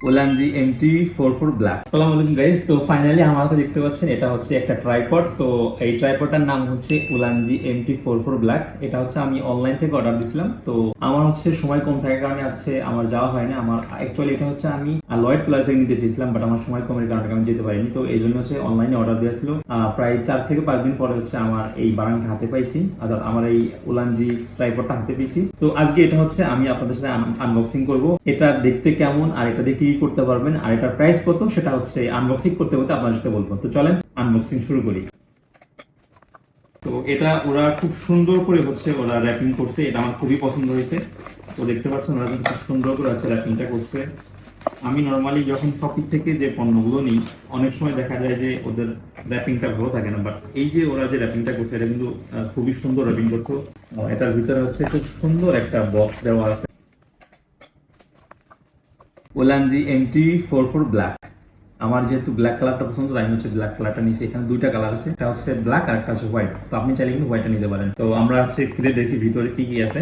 Ulanzi MT four four black সালাম আলাইকুম guys তো ফাইনালি আমার হাতে দেখতে পাচ্ছেন, এটা হচ্ছে একটা ট্রাইপড তো এই ট্রাইপডটার নাম হচ্ছে Ulanzi MT four four black এটা হচ্ছে আমি অনলাইন থেকে অর্ডার দিছিলাম। তো আমার হচ্ছে সময় কম থাকার কারণে আমার যাওয়া আমার অ্যাকচুয়ালি এটা হচ্ছে আমি লয়েড প্লাস থেকে নিতে চেয়েছিলাম বাট আমার সময় কমের কারণে আমি যেতে পারিনি। তো এই জন্য হচ্ছে অনলাইনে অর্ডার দিয়েছিল প্রায় চার থেকে পাঁচ দিন পরে হচ্ছে আমার এই বারানটা হাতে পাইছি আমার এই ওলানজি ট্রাইপডটা হাতে পেয়েছি। তো আজকে এটা হচ্ছে আমি আপনাদের সাথে আনবক্সিং করব। এটা দেখতে কেমন, আর এটা দিয়ে কি করতে পারবেন আর এটার প্রাইস কত সেটা হচ্ছে আনবক্সিং করতে করতে আপনাদের সাথে বলব। তো চলেন আনবক্সিং শুরু করি। তো এটা ওরা খুব সুন্দর করে হচ্ছে ওরা র্যাপিং করছে, এটা আমার খুবই পছন্দ হয়েছে। তো দেখতে পাচ্ছেন ওরা কিন্তু খুব সুন্দর করে হচ্ছে র্যাপিংটা করছে। আমি নর্মালি যখন শপিং থেকে যে পণ্যগুলো নিই, অনেক সময় দেখা যায় যে ওদের র্যাপিংটা ভালো থাকে না বাট এই যে ওরা যে র্যাপিংটা করছে, এটা কিন্তু খুবই সুন্দর র্যাপিং করছে। এটার ভিতরে হচ্ছে খুব সুন্দর একটা বক্স দেওয়া আছে। Ulanzi MT four four black আমার যেহেতু ব্ল্যাক কালারটা পছন্দ, তাই হচ্ছে ব্ল্যাক কালারটা নিয়েছি। এখানে দুইটা কালার আছে, একটা হচ্ছে ব্ল্যাক আর একটা হচ্ছে হোয়াইট তো আপনি চাইলে কিন্তু হোয়াইটটা নিতে পারেন। তো আমরা হচ্ছে খুলে দেখি ভিতরে কি কি আছে।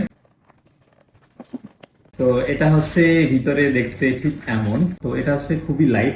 তো এটা হচ্ছে ভিতরে দেখতে ঠিক এমন। তো এটা হচ্ছে খুবই লাইট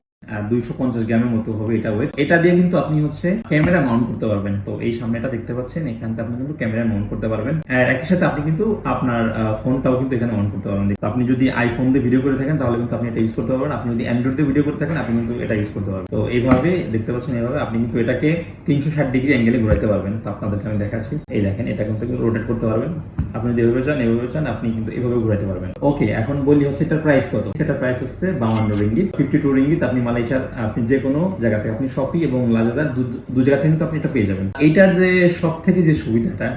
দুইশো পঞ্চাশ গ্রামের মতো হবে এটা ওয়েট এটা দিয়ে কিন্তু আপনি হচ্ছে ক্যামেরা মাউন্ট করতে পারবেন। তো এই সামনেটা দেখতে পাচ্ছেন, এখানটা আপনি কিন্তু ক্যামেরা মাউন্ট করতে পারবেন। আর একই সাথে আপনি কিন্তু আপনার ফোনটাও কিন্তু এখানে অন করতে পারবেন। আপনি যদি আইফোন দিয়ে ভিডিও করে থাকেন, তাহলে কিন্তু আপনি এটা ইউজ করতে পারবেন। আপনি যদি অ্যান্ড্রয়েড দিয়ে ভিডিও করে থাকেন, আপনি কিন্তু এটা ইউজ করতে পারবেন। তো এইভাবে দেখতে পাচ্ছেন, এইভাবে আপনি কিন্তু এটাকে তিনশো ষাট ডিগ্রি অ্যাঙ্গেলে ঘোরাতে পারবেন। তো আপনাদেরকে আমি দেখাচ্ছি। এই দেখেন, এটা কিন্তু রোটেট করতে পারবেন। আপনি যেভাবে চান এভাবে চান, আপনি কিন্তু এভাবে ঘোরাতে পারবেন। ওকে এখন বলি হচ্ছে এটার প্রাইস কত? সেটার প্রাইস হচ্ছে বাউন্ন রিঙ্গিত ফিফটি টু রিঙ্গিত আপনি মালয়েশিয়ার, আপনি যে কোনো জায়গা থেকে আপনি শপি এবং লাজাদা দু জায়গা থেকে কিন্তু আপনি এটা পেয়ে যাবেন। এইটার যে সব থেকে যে সুবিধাটা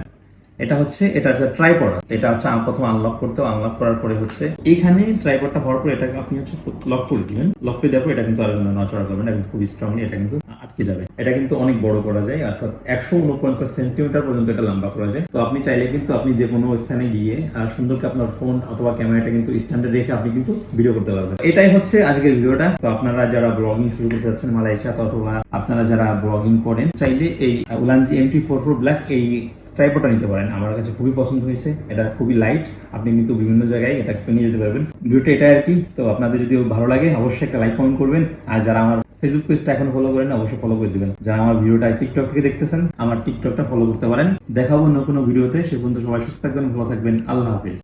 এটা হচ্ছে এটা হচ্ছে ট্রাইপড এটা হচ্ছে প্রথম আনলক করতে আনলক করার পরে হচ্ছে, এখানে ট্রাইপডটা হওয়ার পরে এটাকে আপনি হচ্ছে লক করে দিবেন। লক করে দেওয়ার পর এটা কিন্তু আর নচড়া করবেন এটা খুব স্ট্রংলি এটা কিন্তু আটকে যাবে। এটা কিন্তু অনেক বড় করা যায়, অর্থাৎ একশো উনপঞ্চাশ সেন্টিমিটার পর্যন্ত এটা লম্বা করা যায়। তো আপনি চাইলে কিন্তু আপনি যে কোনো স্থানে গিয়ে আর সুন্দর করে আপনার ফোন অথবা ক্যামেরাটা কিন্তু স্ট্যান্ডে রেখে আপনি কিন্তু ভিডিও করতে পারবেন। এটাই হচ্ছে আজকের ভিডিওটা। তো আপনারা যারা ব্লগিং শুরু করতে যাচ্ছেন মালয়েশিয়া অথবা আপনারা যারা ব্লগিং করেন, চাইলে এই Ulanzi MT four four black এই ট্রাইপডটা নিতে পারেন। আমার কাছে খুবই পছন্দ হয়েছে। এটা খুবই লাইট আপনি কিন্তু বিভিন্ন জায়গায় এটা নিয়ে যেতে পারবেন। ভিডিওটা এটা আর কি। তো আপনাদের যদি ভালো লাগে, অবশ্যই একটা লাইক কমেন্ট করবেন। আর যারা আমার ফেসবুক পেজটা এখন ফলো করেন অবশ্যই ফলো করে দিবেন। যারা আমার ভিডিওটা টিকটক থেকে দেখতেছেন, আমার টিকটকটা ফলো করতে পারেন। দেখাবো অন্য কোনো ভিডিওতে সে পর্যন্ত সবাই সুস্থ থাকবেন, ভালো থাকবেন। আল্লাহ হাফিজ।